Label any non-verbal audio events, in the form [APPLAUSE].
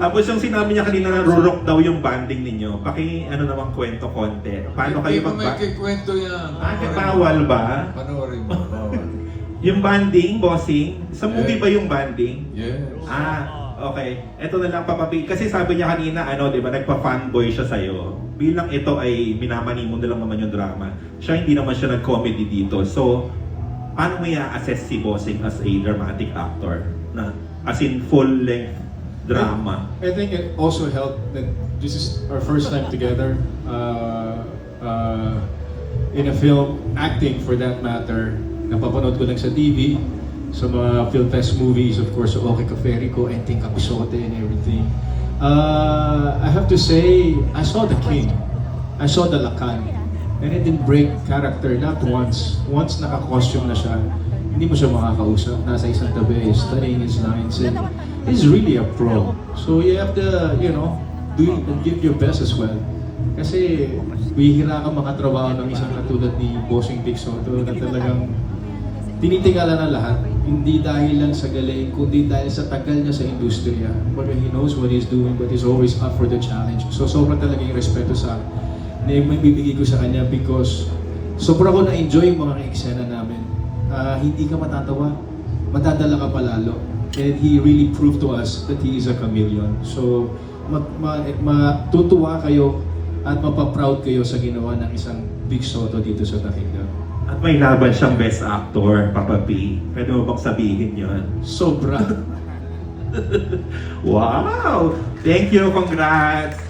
Tapos yung sinabi niya kanina na rurok daw yung banding ninyo. Paki ano namang kwento konti. Paano kayo Hindi ko may kikwento yan. Ah, eh, bawal ba? Panoorin mo, bawal. [LAUGHS] Yung banding, bossing? Sa movie ba yung banding? Yes. Ah, okay. Ito na lang papapi. Kasi sabi niya kanina, ano, di ba, nagpa-fanboy siya sa'yo. Bilang ito ay minamani mo na lang naman yung drama. Siya hindi naman siya nag-comedy dito. So, paano mo i-assess si Bossing as a dramatic actor? Na, as in full-length drama. I think it also helped that this is our first time together uh, uh, in a film, acting for that matter. Napapanood ko lang sa TV, sa mga film fest movies, of course, sa Oki Caferico, Enting Kapisote and everything. Uh, I have to say, I saw the king. I saw the Lakan. And it didn't break character, not once. Once naka-costume na siya, hindi mo siya makakausap. Nasa isang tabi, studying his lines. And he's really a pro. So you have to, you know, do and give your best as well. Kasi bihira ka makatrabaho ng isang katulad ni Bossing Dick Soto na talagang tinitingala na lahat. Hindi dahil lang sa galing, kundi dahil sa tagal niya sa industriya. Kumbaga, he knows what he's doing, but he's always up for the challenge. So, sobrang talaga yung respeto sa na may bibigay ko sa kanya because sobra ko na-enjoy yung mga eksena namin. Ah, hindi ka matatawa, matadala ka palalo. And he really proved to us that he is a chameleon. So, ma- ma- matutuwa kayo at mapaproud kayo sa ginawa ng isang Big Soto dito sa Kingdom. At may laban siyang best actor, Papa P. Pwede mo bang sabihin yon? Sobra. [LAUGHS] Wow! Thank you, congrats!